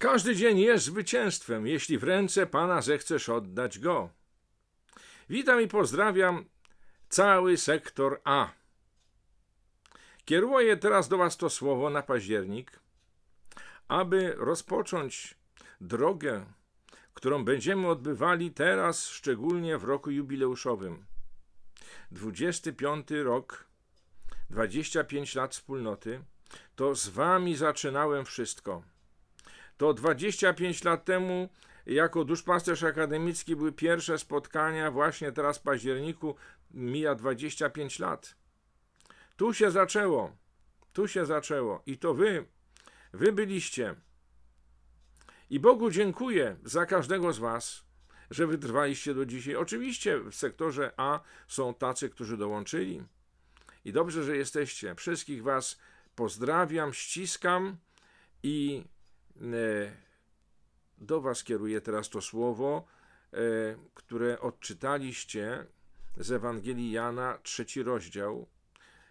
Każdy dzień jest zwycięstwem, jeśli w ręce Pana zechcesz oddać go. Witam i pozdrawiam cały sektor A. Kieruję teraz do Was to słowo na październik, aby rozpocząć drogę, którą będziemy odbywali teraz, szczególnie w roku jubileuszowym. 25 rok, 25 lat wspólnoty, to z Wami zaczynałem wszystko. To 25 lat temu, jako duszpasterz akademicki, były pierwsze spotkania, właśnie teraz w październiku mija 25 lat. Tu się zaczęło, tu się zaczęło i to Wy, Wy byliście. I Bogu dziękuję za każdego z Was, że wytrwaliście do dzisiaj. Oczywiście w sektorze A są tacy, którzy dołączyli. I dobrze, że jesteście. Wszystkich Was pozdrawiam, ściskam i do Was kieruję teraz to słowo, e, które odczytaliście z Ewangelii Jana, trzeci rozdział,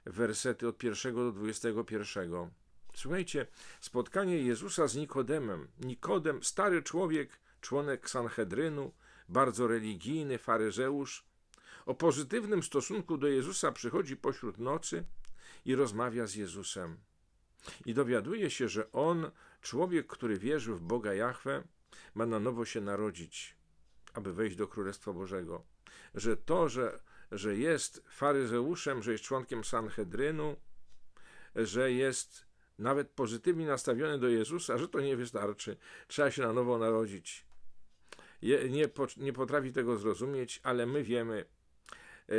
wersety od pierwszego do dwudziestego pierwszego. Słuchajcie, spotkanie Jezusa z Nikodemem. Nikodem, stary człowiek, członek Sanhedrynu, bardzo religijny, faryzeusz, o pozytywnym stosunku do Jezusa przychodzi pośród nocy i rozmawia z Jezusem. I dowiaduje się, że on, człowiek, który wierzy w Boga Jahwe, ma na nowo się narodzić, aby wejść do Królestwa Bożego. Że to, że, że jest faryzeuszem, że jest członkiem Sanhedrynu, że jest nawet pozytywnie nastawiony do Jezusa, że to nie wystarczy. Trzeba się na nowo narodzić. Je, nie, nie potrafi tego zrozumieć, ale my wiemy. E,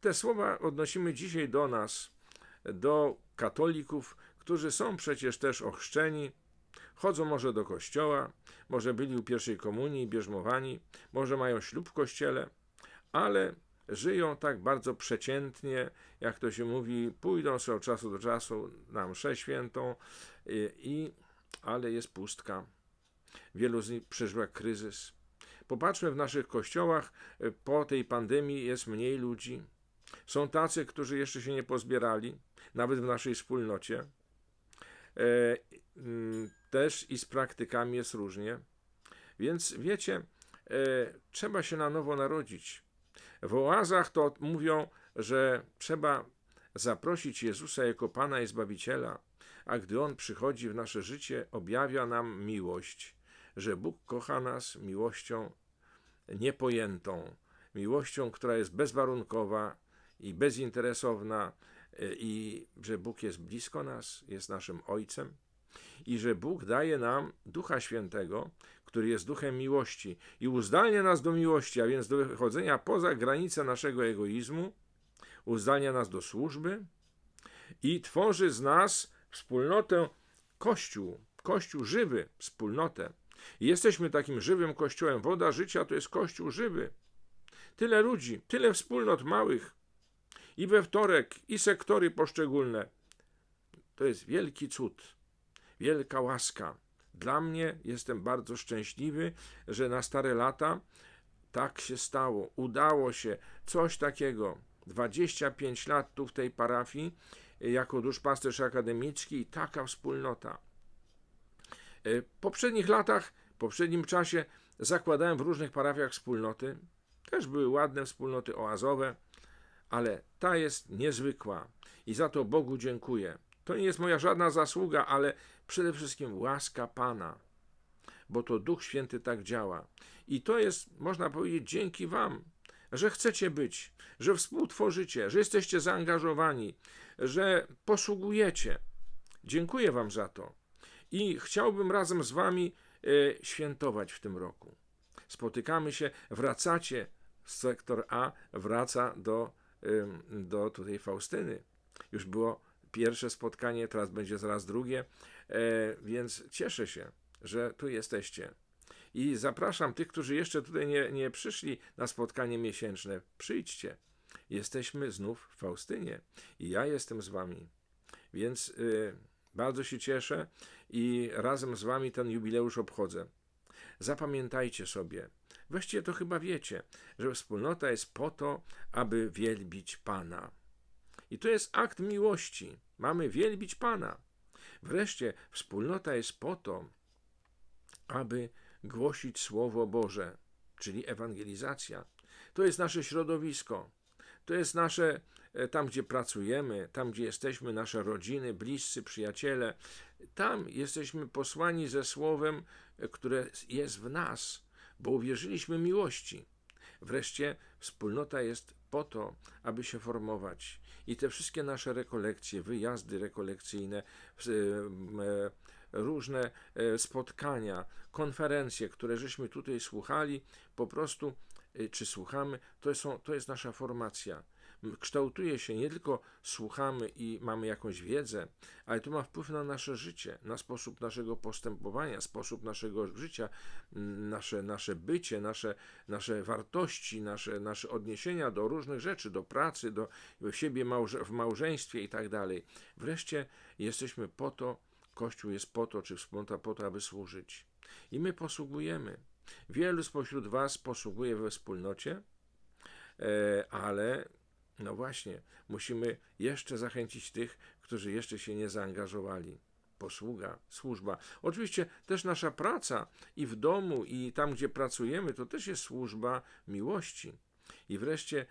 te słowa odnosimy dzisiaj do nas, do katolików, którzy są przecież też ochrzczeni, chodzą może do kościoła, może byli u pierwszej komunii, bierzmowani, może mają ślub w kościele, ale żyją tak bardzo przeciętnie, jak to się mówi, pójdą sobie od czasu do czasu na mszę świętą, i, i, ale jest pustka. Wielu z nich przeżywa kryzys. Popatrzmy w naszych kościołach, po tej pandemii jest mniej ludzi. Są tacy, którzy jeszcze się nie pozbierali, nawet w naszej wspólnocie. E, mm, też i z praktykami jest różnie. Więc wiecie, e, trzeba się na nowo narodzić. W oazach to mówią, że trzeba zaprosić Jezusa jako Pana i Zbawiciela, a gdy On przychodzi w nasze życie, objawia nam miłość, że Bóg kocha nas miłością niepojętą, miłością, która jest bezwarunkowa i bezinteresowna, i że Bóg jest blisko nas, jest naszym Ojcem, i że Bóg daje nam Ducha Świętego, który jest duchem miłości i uzdalnia nas do miłości, a więc do wychodzenia poza granice naszego egoizmu, uzdalnia nas do służby i tworzy z nas wspólnotę Kościół, Kościół żywy, wspólnotę. I jesteśmy takim żywym Kościołem. Woda życia to jest Kościół żywy. Tyle ludzi, tyle wspólnot małych i we wtorek, i sektory poszczególne. To jest wielki cud, wielka łaska. Dla mnie jestem bardzo szczęśliwy, że na stare lata tak się stało. Udało się coś takiego. 25 lat tu w tej parafii jako duszpasterz akademicki i taka wspólnota. E, w poprzednich latach, w poprzednim czasie zakładałem w różnych parafiach wspólnoty. Też były ładne wspólnoty oazowe, ale ta jest niezwykła i za to Bogu dziękuję. To nie jest moja żadna zasługa, ale przede wszystkim łaska Pana, bo to Duch Święty tak działa. I to jest, można powiedzieć, dzięki Wam, że chcecie być, że współtworzycie, że jesteście zaangażowani, że posługujecie. Dziękuję Wam za to. I chciałbym razem z Wami e, świętować w tym roku. Spotykamy się, wracacie, sektor A wraca do, do tutaj Faustyny. Już było pierwsze spotkanie, teraz będzie zaraz drugie, e, więc cieszę się, że tu jesteście. I zapraszam tych, którzy jeszcze tutaj nie, nie przyszli na spotkanie miesięczne, przyjdźcie. Jesteśmy znów w Faustynie i ja jestem z wami. Więc y, bardzo się cieszę i razem z wami ten jubileusz obchodzę. Zapamiętajcie sobie, weźcie to chyba wiecie, że wspólnota jest po to, aby wielbić Pana. I to jest akt miłości. Mamy wielbić Pana. Wreszcie wspólnota jest po to, aby głosić Słowo Boże, czyli ewangelizacja. To jest nasze środowisko. To jest nasze, e, tam gdzie pracujemy, tam gdzie jesteśmy, nasze rodziny, bliscy, przyjaciele. Tam jesteśmy posłani ze Słowem, e, które jest w nas, bo uwierzyliśmy miłości. Wreszcie wspólnota jest po to, aby się formować. I te wszystkie nasze rekolekcje, wyjazdy rekolekcyjne, e, różne spotkania, konferencje, które żeśmy tutaj słuchali, po prostu Y, czy słuchamy, to, są, to jest nasza formacja. Kształtuje się nie tylko słuchamy i mamy jakąś wiedzę, ale to ma wpływ na nasze życie, na sposób naszego postępowania, sposób naszego życia, nasze, nasze bycie, nasze, nasze wartości, nasze, nasze odniesienia do różnych rzeczy, do pracy, do siebie małże, w małżeństwie i tak dalej. Wreszcie jesteśmy po to, Kościół jest po to, czy wspólnota po to, aby służyć. I my posługujemy. Wielu spośród Was posługuje we wspólnocie, e, ale no właśnie, musimy jeszcze zachęcić tych, którzy jeszcze się nie zaangażowali. Posługa, służba. Oczywiście też nasza praca i w domu, i tam, gdzie pracujemy, to też jest służba miłości. I wreszcie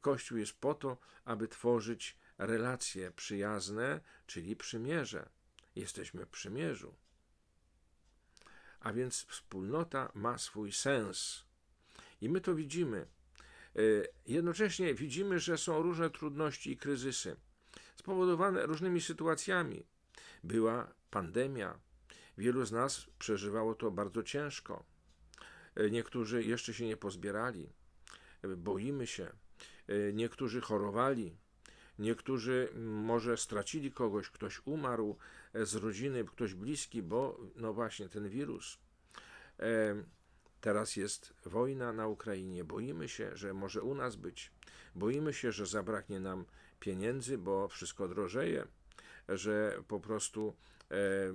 Kościół jest po to, aby tworzyć relacje przyjazne, czyli przymierze. Jesteśmy w przymierzu. A więc wspólnota ma swój sens. I my to widzimy. E, jednocześnie widzimy, że są różne trudności i kryzysy spowodowane różnymi sytuacjami. Była pandemia. Wielu z nas przeżywało to bardzo ciężko. E, niektórzy jeszcze się nie pozbierali. E, boimy się. Niektórzy chorowali. Niektórzy może stracili kogoś, ktoś umarł z rodziny, ktoś bliski, bo no właśnie ten wirus. Teraz jest wojna na Ukrainie. Boimy się, że może u nas być. Boimy się, że zabraknie nam pieniędzy, bo wszystko drożeje, że po prostu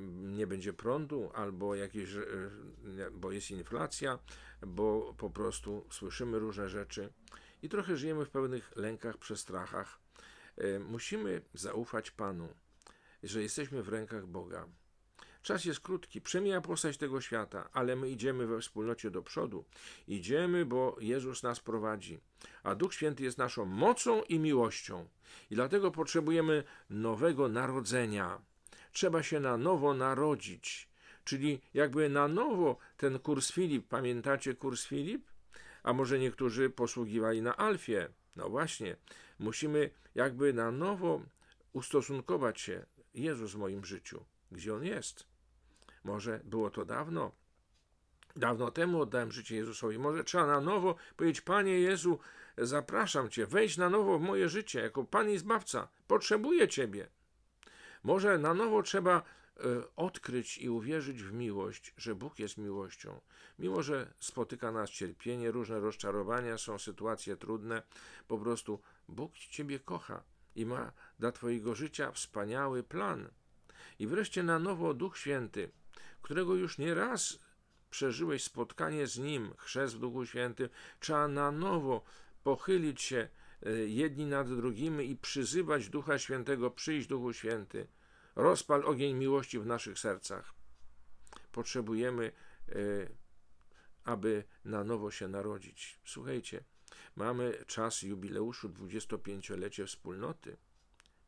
nie będzie prądu, albo jakieś, bo jest inflacja, bo po prostu słyszymy różne rzeczy i trochę żyjemy w pewnych lękach, przestrachach. Musimy zaufać Panu, że jesteśmy w rękach Boga. Czas jest krótki, przemija postać tego świata, ale my idziemy we wspólnocie do przodu. Idziemy, bo Jezus nas prowadzi, a Duch Święty jest naszą mocą i miłością. I dlatego potrzebujemy nowego narodzenia. Trzeba się na nowo narodzić, czyli jakby na nowo ten kurs Filip. Pamiętacie kurs Filip? A może niektórzy posługiwali na Alfie? No właśnie, musimy jakby na nowo ustosunkować się. Jezus w moim życiu, gdzie On jest? Może było to dawno, dawno temu oddałem życie Jezusowi. Może trzeba na nowo powiedzieć: Panie Jezu, zapraszam Cię, wejdź na nowo w moje życie jako Pan i Zbawca. Potrzebuję Ciebie. Może na nowo trzeba e, odkryć i uwierzyć w miłość, że Bóg jest miłością. Mimo, że spotyka nas cierpienie, różne rozczarowania, są sytuacje trudne, po prostu Bóg Ciebie kocha i ma dla Twojego życia wspaniały plan. I wreszcie na nowo Duch Święty którego już nie raz przeżyłeś spotkanie z Nim, chrzest w Duchu Świętym, trzeba na nowo pochylić się e, jedni nad drugimi i przyzywać Ducha Świętego, przyjść Duchu Święty. Rozpal ogień miłości w naszych sercach. Potrzebujemy, e, aby na nowo się narodzić. Słuchajcie, mamy czas jubileuszu 25-lecie wspólnoty.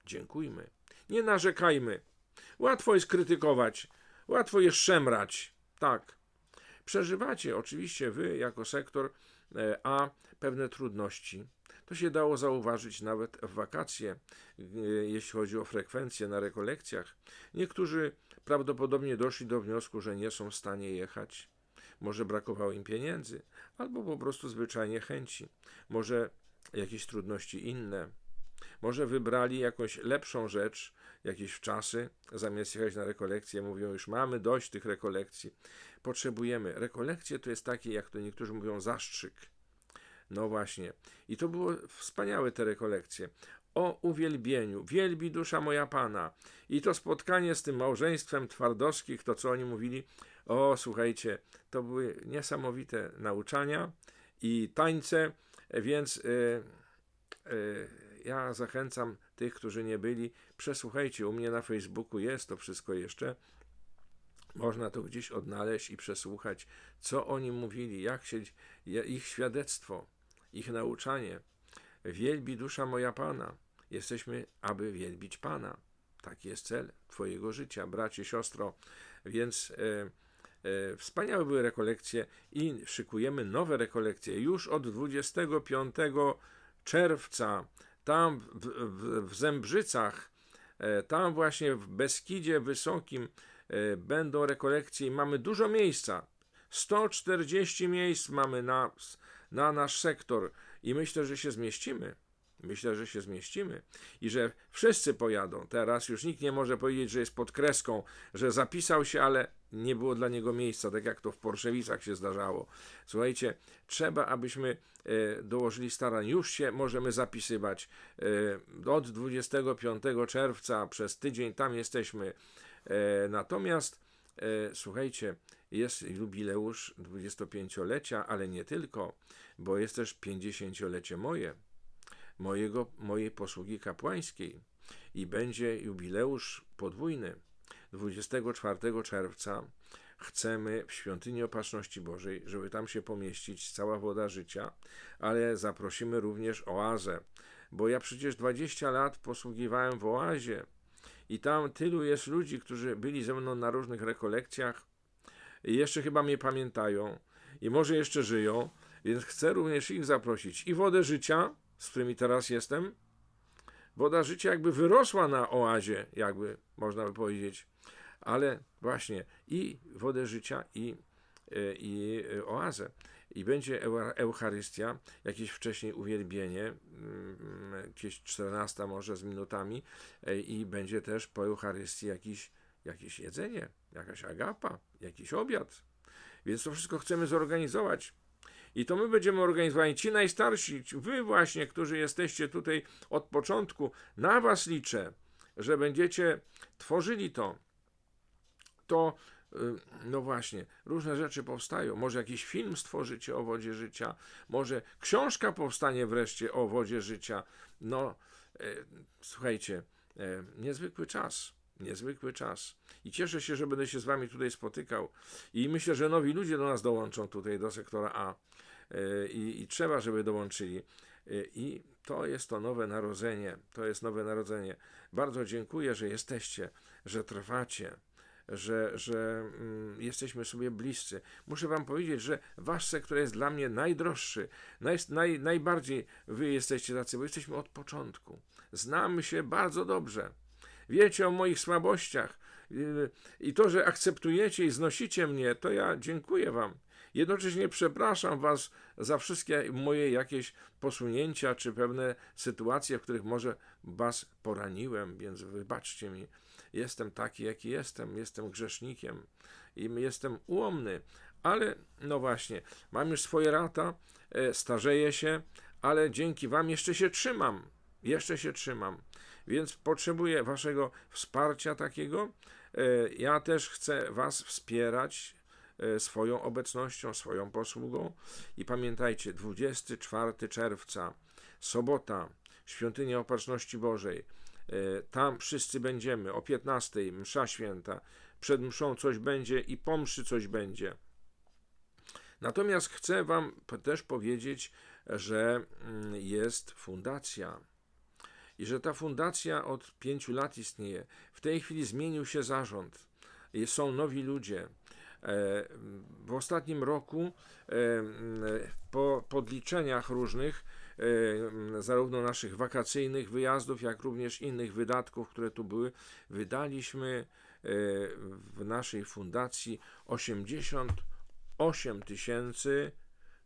Dziękujmy. Nie narzekajmy. Łatwo jest krytykować, Łatwo jest szemrać. Tak. Przeżywacie oczywiście wy jako sektor e, A pewne trudności. To się dało zauważyć nawet w wakacje, e, jeśli chodzi o frekwencję na rekolekcjach. Niektórzy prawdopodobnie doszli do wniosku, że nie są w stanie jechać. Może brakowało im pieniędzy, albo po prostu zwyczajnie chęci. Może jakieś trudności inne. Może wybrali jakąś lepszą rzecz, jakieś wczasy, zamiast jechać na rekolekcje, mówią już mamy dość tych rekolekcji. Potrzebujemy. Rekolekcje to jest takie, jak to niektórzy mówią, zastrzyk. No właśnie. I to było wspaniałe te rekolekcje. O uwielbieniu, wielbi dusza moja Pana. I to spotkanie z tym małżeństwem Twardowskich, to co oni mówili, o słuchajcie, to były niesamowite nauczania i tańce, więc yy, yy, ja zachęcam tych, którzy nie byli, przesłuchajcie, u mnie na Facebooku jest to wszystko jeszcze. Można to gdzieś odnaleźć i przesłuchać, co oni mówili, jak się, ich świadectwo, ich nauczanie. Wielbi dusza moja Pana. Jesteśmy, aby wielbić Pana. Taki jest cel Twojego życia, bracie, siostro. Więc e, e, wspaniałe były rekolekcje i szykujemy nowe rekolekcje już od 25 czerwca. Tam w, w, w Zembrzycach, e, tam właśnie w Beskidzie Wysokim e, będą rekolekcje i mamy dużo miejsca. 140 miejsc mamy na, na nasz sektor i myślę, że się zmieścimy. Myślę, że się zmieścimy i że wszyscy pojadą. Teraz już nikt nie może powiedzieć, że jest pod kreską, że zapisał się, ale nie było dla niego miejsca, tak jak to w Porszewicach się zdarzało. Słuchajcie, trzeba, abyśmy e, dołożyli starań. Już się możemy zapisywać. E, od 25 czerwca przez tydzień tam jesteśmy. E, natomiast słuchajcie, jest jubileusz 25-lecia, ale nie tylko, bo jest też 50-lecie moje mojego, mojej posługi kapłańskiej i będzie jubileusz podwójny. 24 czerwca chcemy w świątyni Opatrzności Bożej, żeby tam się pomieścić cała woda życia, ale zaprosimy również oazę, bo ja przecież 20 lat posługiwałem w oazie i tam tylu jest ludzi, którzy byli ze mną na różnych rekolekcjach i jeszcze chyba mnie pamiętają i może jeszcze żyją, więc chcę również ich zaprosić. I wodę życia, z którymi teraz jestem, woda życia jakby wyrosła na oazie, jakby można by powiedzieć, ale właśnie i wodę życia, i, e, i e, oazę. I będzie Eucharystia, jakieś wcześniej uwielbienie, mm, jakieś 14 może z minutami, e, i będzie też po Eucharystii jakiś, jakieś jedzenie, jakaś agapa, jakiś obiad. Więc to wszystko chcemy zorganizować. I to my będziemy organizowani, ci najstarsi, wy właśnie, którzy jesteście tutaj od początku, na was liczę, że będziecie tworzyli to. To, y, no właśnie, różne rzeczy powstają. Może jakiś film stworzycie o wodzie życia, może książka powstanie wreszcie o wodzie życia. No, y, słuchajcie, y, niezwykły czas niezwykły czas. I cieszę się, że będę się z Wami tutaj spotykał. I myślę, że nowi ludzie do nas dołączą tutaj do sektora A. I, i trzeba, żeby dołączyli. I to jest to nowe narodzenie. To jest nowe narodzenie. Bardzo dziękuję, że jesteście, że trwacie. Że, że mm, jesteśmy sobie bliscy. Muszę Wam powiedzieć, że Wasz sektor jest dla mnie najdroższy. Naj, naj, najbardziej Wy jesteście tacy, bo jesteśmy od początku. Znamy się bardzo dobrze wiecie o moich słabościach i to, że akceptujecie i znosicie mnie, to ja dziękuję Wam. Jednocześnie przepraszam Was za wszystkie moje jakieś posunięcia czy pewne sytuacje, w których może Was poraniłem, więc wybaczcie mi. Jestem taki, jaki jestem, jestem grzesznikiem i jestem ułomny, ale no właśnie, mam już swoje lata, e, starzeję się, ale dzięki Wam jeszcze się trzymam. Jeszcze się trzymam. Więc potrzebuję Waszego wsparcia takiego. E, ja też chcę Was wspierać e, swoją obecnością, swoją posługą. I pamiętajcie, 24 czerwca, sobota, świątynia Opatrzności Bożej. E, tam wszyscy będziemy o 15, msza święta. Przed mszą coś będzie i po mszy coś będzie. Natomiast chcę Wam też powiedzieć, że mm, jest fundacja i że ta fundacja od pięciu lat istnieje. W tej chwili zmienił się zarząd, są nowi ludzie. E, w ostatnim roku, e, po podliczeniach różnych, zarówno naszych wakacyjnych wyjazdów, jak również innych wydatków, które tu były, wydaliśmy w naszej fundacji 88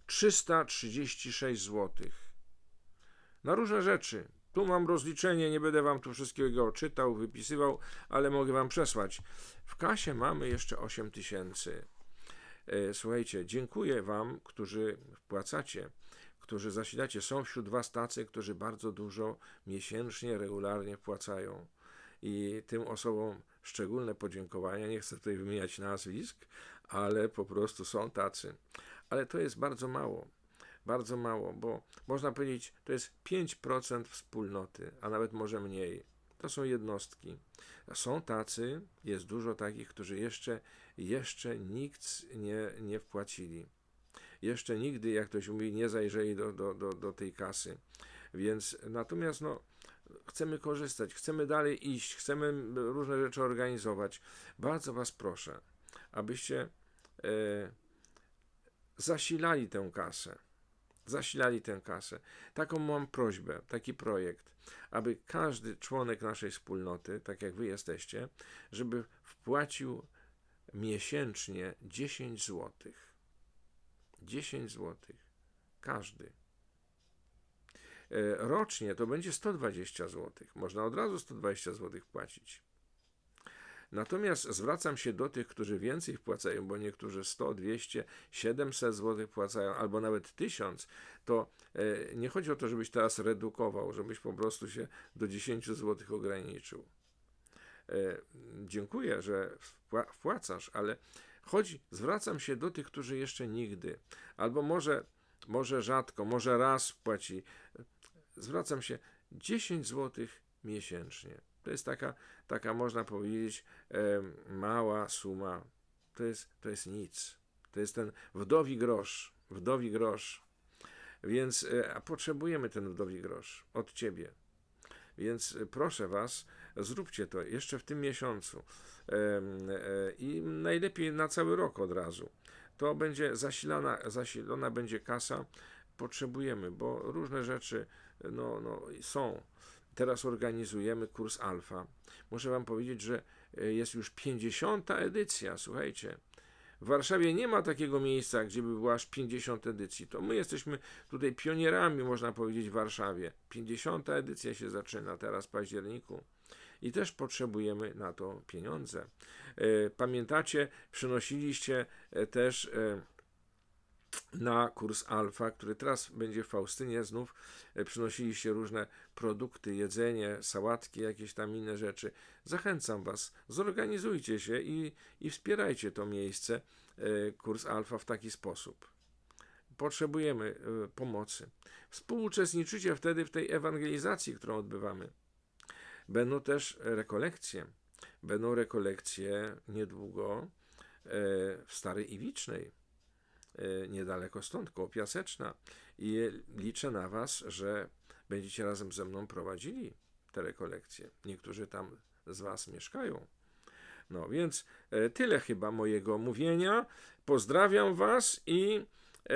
336 zł. Na różne rzeczy. Tu mam rozliczenie, nie będę wam tu wszystkiego czytał, wypisywał, ale mogę wam przesłać. W kasie mamy jeszcze 8 tysięcy. E, słuchajcie, dziękuję wam, którzy wpłacacie, którzy zasilacie. Są wśród was tacy, którzy bardzo dużo miesięcznie, regularnie wpłacają. I tym osobom szczególne podziękowania. Nie chcę tutaj wymieniać nazwisk, ale po prostu są tacy. Ale to jest bardzo mało bardzo mało, bo można powiedzieć, to jest 5% wspólnoty, a nawet może mniej. To są jednostki. Są tacy, jest dużo takich, którzy jeszcze jeszcze nikt nie, nie wpłacili. Jeszcze nigdy, jak ktoś mówi, nie zajrzeli do, do, do, do tej kasy. Więc natomiast no, chcemy korzystać, chcemy dalej iść, chcemy różne rzeczy organizować. Bardzo Was proszę, abyście e, zasilali tę kasę. Zasilali tę kasę. Taką mam prośbę, taki projekt, aby każdy członek naszej wspólnoty, tak jak Wy jesteście, żeby wpłacił miesięcznie 10 zł. 10 zł. Każdy. E, Rocznie to będzie 120 zł. Można od razu 120 zł płacić. Natomiast zwracam się do tych, którzy więcej wpłacają, bo niektórzy 100, 200, 700 zł płacają, albo nawet 1000, to e, nie chodzi o to, żebyś teraz redukował, żebyś po prostu się do 10 zł ograniczył. E, Dziękuję, że wpła- wpłacasz, ale chodzi, zwracam się do tych, którzy jeszcze nigdy, albo może, może rzadko, może raz płaci. Zwracam się 10 zł miesięcznie. To jest taka, taka można powiedzieć, mała suma. To jest, to jest nic. To jest ten wdowi grosz. Wdowi grosz. Więc e, a potrzebujemy ten wdowi grosz od ciebie. Więc e, proszę Was, zróbcie to jeszcze w tym miesiącu e, i najlepiej na cały rok od razu. To będzie zasilana, zasilona będzie kasa. Potrzebujemy, bo różne rzeczy no, no, są. Teraz organizujemy kurs alfa. Muszę Wam powiedzieć, że e, jest już 50. edycja. Słuchajcie. W Warszawie nie ma takiego miejsca, gdzie by była aż 50 edycji. To my jesteśmy tutaj pionierami, można powiedzieć, w Warszawie. 50 edycja się zaczyna teraz w październiku. I też potrzebujemy na to pieniądze. E, Pamiętacie, przynosiliście e, też e, na kurs alfa, który teraz będzie w Faustynie znów przynosiliście różne produkty, jedzenie, sałatki, jakieś tam inne rzeczy. Zachęcam Was, zorganizujcie się i, i wspierajcie to miejsce, kurs alfa w taki sposób. Potrzebujemy pomocy. Współuczestniczycie wtedy w tej ewangelizacji, którą odbywamy. Będą też rekolekcje. Będą rekolekcje niedługo e, w Starej Iwicznej e, niedaleko stąd, koło Piaseczna. I liczę na Was, że będziecie razem ze mną prowadzili te rekolekcje. Niektórzy tam z Was mieszkają. No więc e, tyle chyba mojego mówienia. Pozdrawiam Was i e,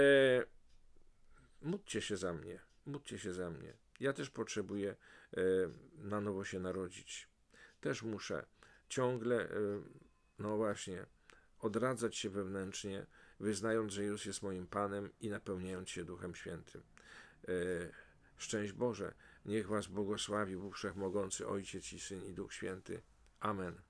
módlcie się za mnie. Módlcie się za mnie. Ja też potrzebuję na nowo się narodzić. Też muszę ciągle, e, no właśnie, odradzać się wewnętrznie, wyznając, że Jezus jest moim Panem i napełniając się Duchem Świętym. E, Szczęść Boże, niech Was błogosławi Bóg Wszechmogący, Ojciec i Syn i Duch Święty. Amen.